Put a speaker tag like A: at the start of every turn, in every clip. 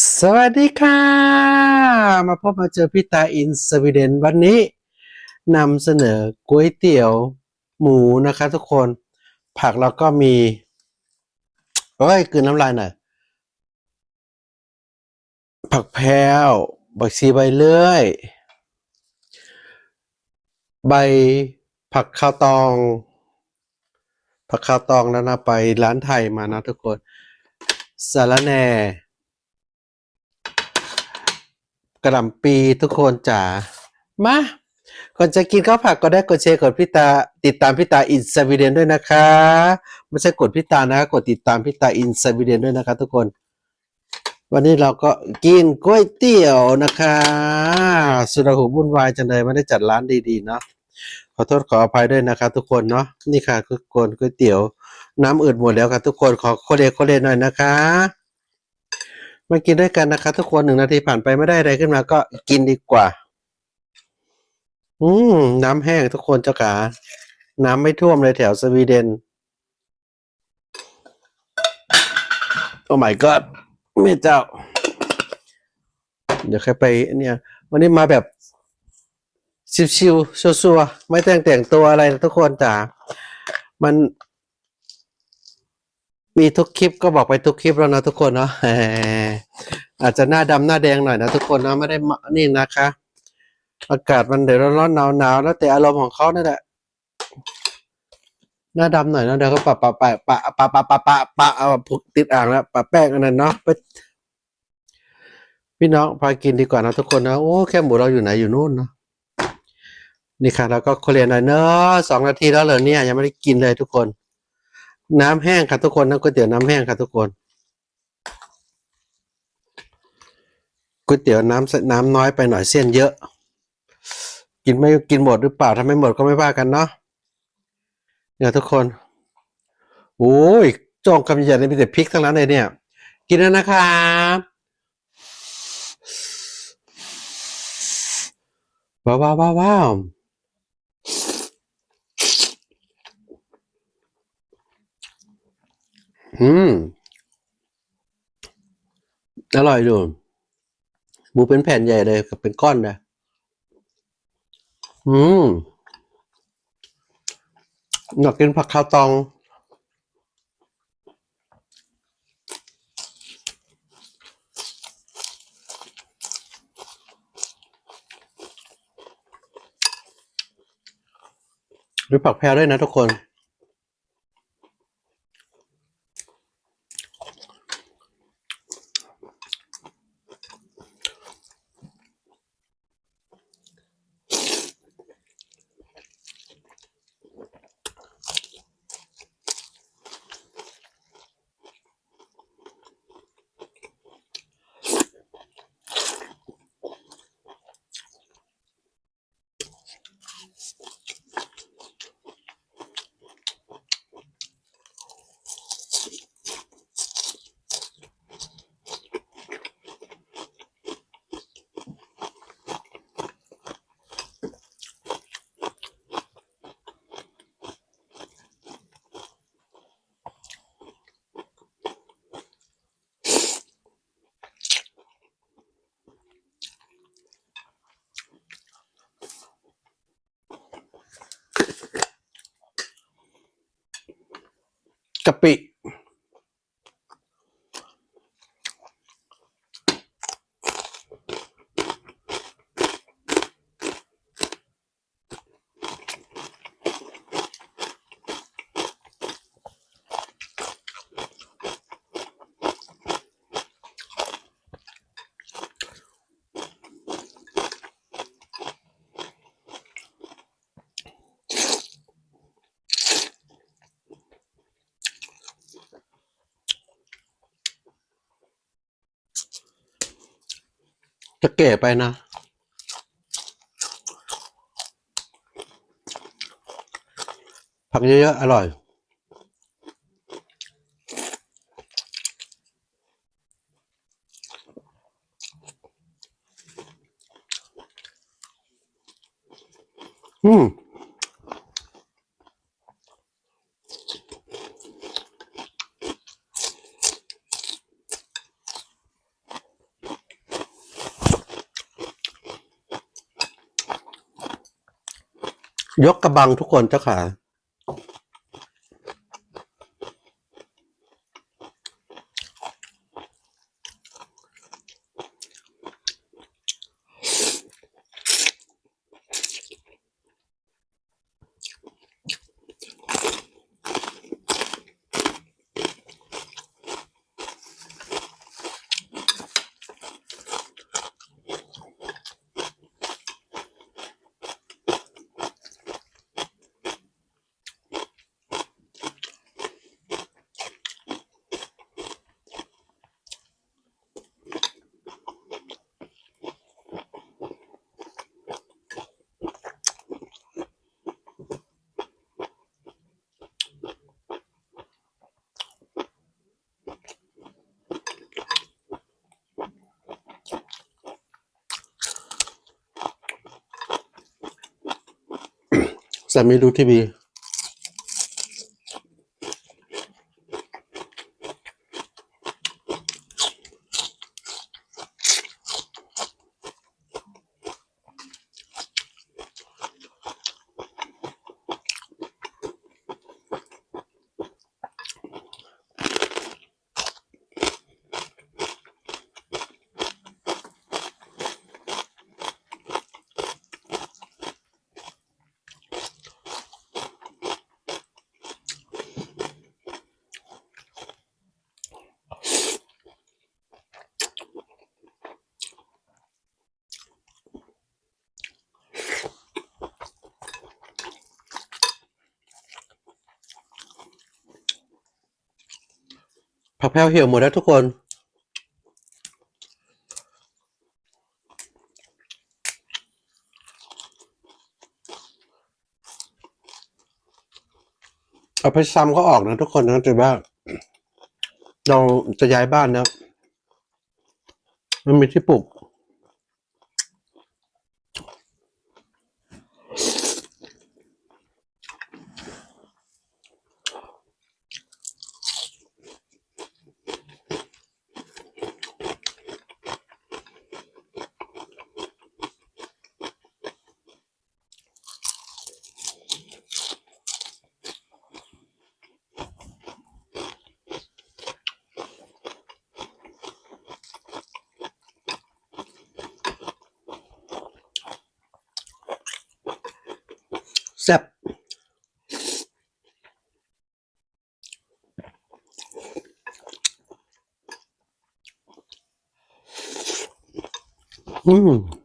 A: สวัสดีค่ะ มาพบมาเจอพี่ตาอินสวีเดนวันนี้นำเสนอก๋วยเตี๋ยวหมูนะคะทุกคนผักเราก็มีเอ้ยกืนน้ำลายหน่อยผักแพรวบักชีใบเลื่อย ใบผักข้าวตอง ผักข้าวตองนะนะไปร้านไทยมานะทุกคนสาระแหน่ กระหล่ำปีทุกคนจ๋ามาก่อนจะกินข้าวผักก็ได้กดแชร์กดพี่ตาติดตามพี่ตาอินสวีเดนด้วยนะคะไม่ใช่กดพี่ตานะกดติดตามพี่ตาอินสวีเดนด้วยนะคะ ทุกคน วันนี้เราก็กินก๋วยเตี๋ยวนะคะสุดหูวุ่นวายจังเลยไม่ได้จัดร้านดีๆเนาะขอโทษขออภัยด้วยนะคะ ทุกคนเนาะนี่ค่ะคือกนก๋วยเตี๋ยว น้ำอืดหมดแล้วค่ะทุกคนขอโคเลโคเลหน่อยนะคะ มากินด้วยกันนะคะทุกคนหนึ่งนาทีผ่านไปไม่ได้อะไรขึ้นมาก็กินดีกว่า อืมน้ำแห้งทุกคนเจ้าขาน้ำไม่ท่วมเลยแถวสวีเดน โอ้ my god แม่เจ้า เดี๋ยวใครไปเนี่ย วันนี้มาแบบชิวๆชัวๆไม่แต่งแต่งตัวอะไรทุกคนจ๋ามัน มีทุกคลิปก็บอกไปทุกคลิปแล้วนะทุกคนเนาะอาจจะหน้าดำหน้าแดงหน่อยนะทุกคนเนาะไม่ได้นี่นะคะ อากาศมันเดี๋ยวร้อนๆหนาวๆแล้วแต่อารมณ์ของเขานั่นแหละหน้าดำหน่อยนะเดี๋ยวก็ปะปะปะปะปะปะปะปะปะเอาพุกติดอ่างแล้วปะแป้งอันนั้นเนาะไปพี่น้องพากินดีกว่านะทุกคนนะโอ้แค่หมูเราอยู่ไหนอยู่นู่นเนาะนี่ค่ะแล้วก็โคเรียนหน่อยเนาะสองนาทีแล้วเหรอเนี่ยยังไม่ได้กินเลยทุกคน น้ำแห้งค่ะทุกคนนะก๋วยเตี๋ยวน้ำแห้งค่ะทุกคนก๋วยเตี๋ยวน้ำน้ำน้อยไปหน่อยเส้นเยอะ กินไม่กินหมดหรือเปล่าถ้าไม่หมดก็ไม่ว่ากันเนาะเนี่ยทุกคนโอ้ยจ้องคำใหญ่เลยมีแต่พริกทั้งนั้นเลยเนี่ย กินแล้วนะครับว้าวว้าวว้าวว้าว อืม อร่อยดูหมูเป็นแผ่นใหญ่เลยกับเป็นก้อนเลยอืมอยากกินผักคาวตอง หรือผักแพรด้วยนะทุกคน จะเก๋ไปนะ ผักเยอะๆ อร่อย อืม ยกกระบังทุกคนเจ้าค่ะ สามีดูทีวี ผักแพลวเหี่ยวหมดแล้วทุกคน เอาไปซ้ำก็ออกนะทุกคนนะแต่ว่าเราจะย้ายบ้านนะมันมีที่ปลูก แซ่บ อืม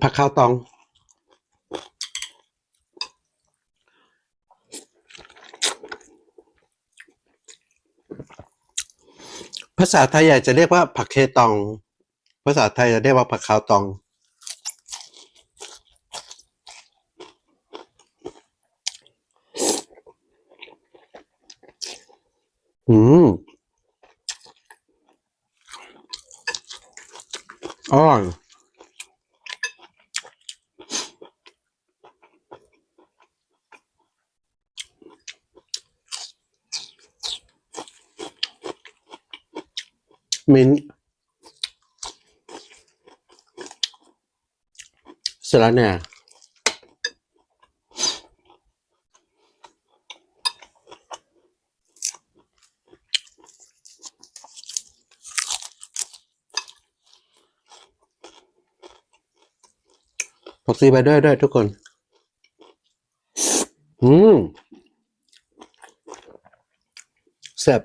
A: ผักข้าวตอง ภาษาไทยอยากจะเรียกว่าผักเคตอง ภาษาไทยจะเรียกว่าผักข้าวตองอืมอร่อย มิ้นท์เสร็จแล้วเนี่ยผักซีไปด้วยด้วยทุกคน อืมแซ่บ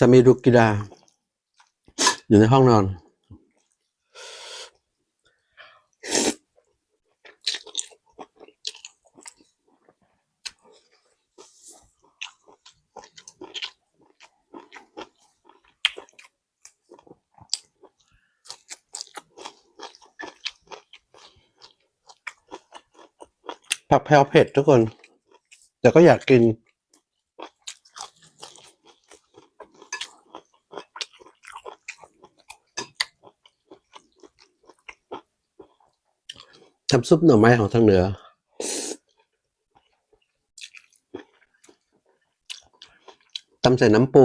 A: สามีดุกิดาอยู่ในห้องนอน ผักแพรวเผ็ดทุกคน แต่ก็อยากกิน ทำซุปหน่อไม้ของทางเหนือ ตำใส่น้ำปู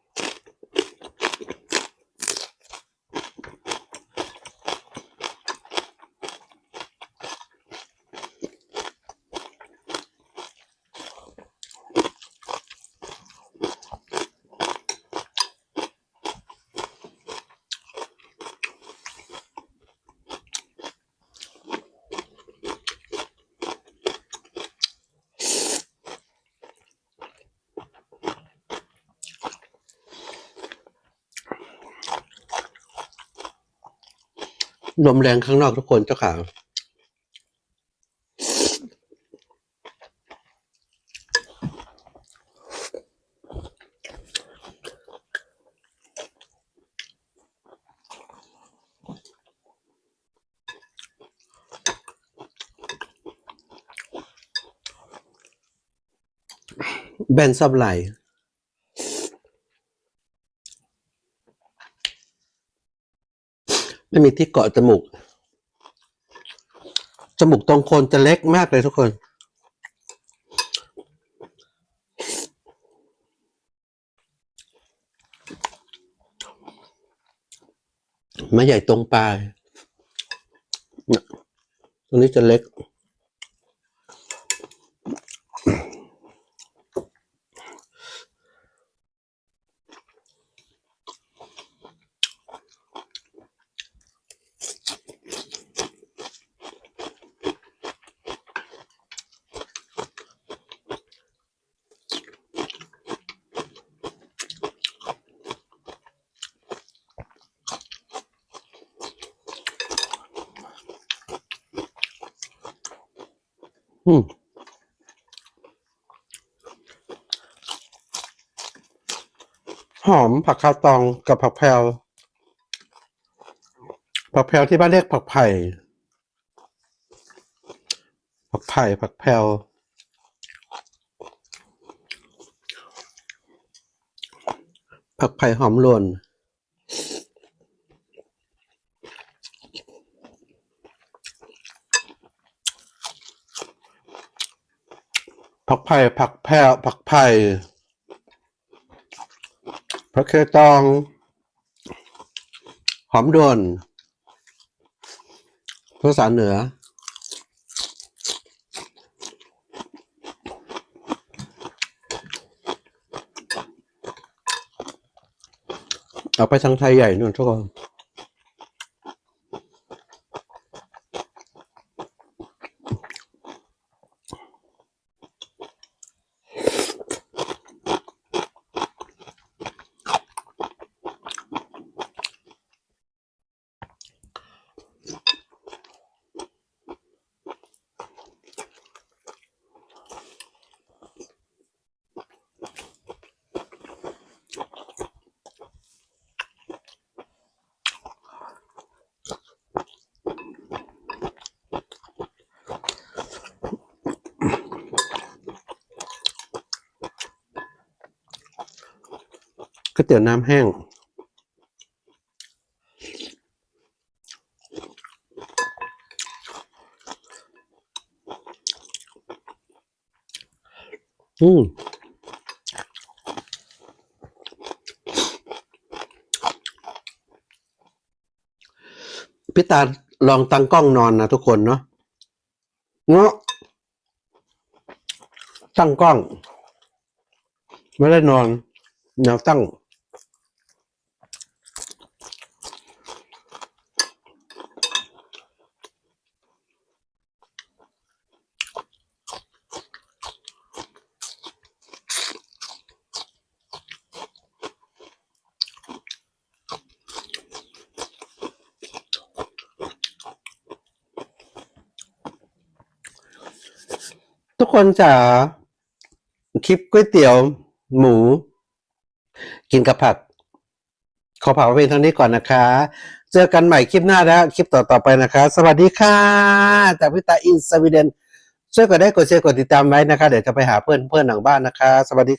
A: ลมแรงข้างนอกทุกคนเจ้าขาแบนซับไหล ไม่มีที่เกาะจมูก จมูกตรงโคนจะเล็กมากเลยทุกคนไม่ใหญ่ตรงปลาย ตรงนี้จะเล็ก อืมหอมผักคาวตองกับผักแพรวผักแพรวที่บ้านเรียกผักไผ่ ผักไผ่ผักแพรวผักไผ่หอมหล่น ผักไผ่ผักแพรผักไผ่ผักเคตอง หอมด่วนภาษาเหนือ เอาไปทางไทยใหญ่นู่นทุกคน เตี๋ยวน้ำแห้ง อืมพี่ตาลองตั้งกล้องนอนนะทุกคนเนาะเนาะตั้งกล้อง ไม่ได้นอนแนวตั้ง คนจ๋าคลิปก๋วยเตี๋ยว หมู กินกับผัก ขอผ่าไว้เพียงเท่านี้ก่อนนะคะ เจอกันใหม่คลิปหน้าแล้วคลิปต่อ ๆ ไปนะคะ สวัสดีค่ะจากพิตาอินสวีเดนช่วยกดได้กดแชร์กดติดตามไว้นะคะ เดี๋ยวจะไปหาเพื่อนเพื่อนหลังบ้านนะคะ สวัสดี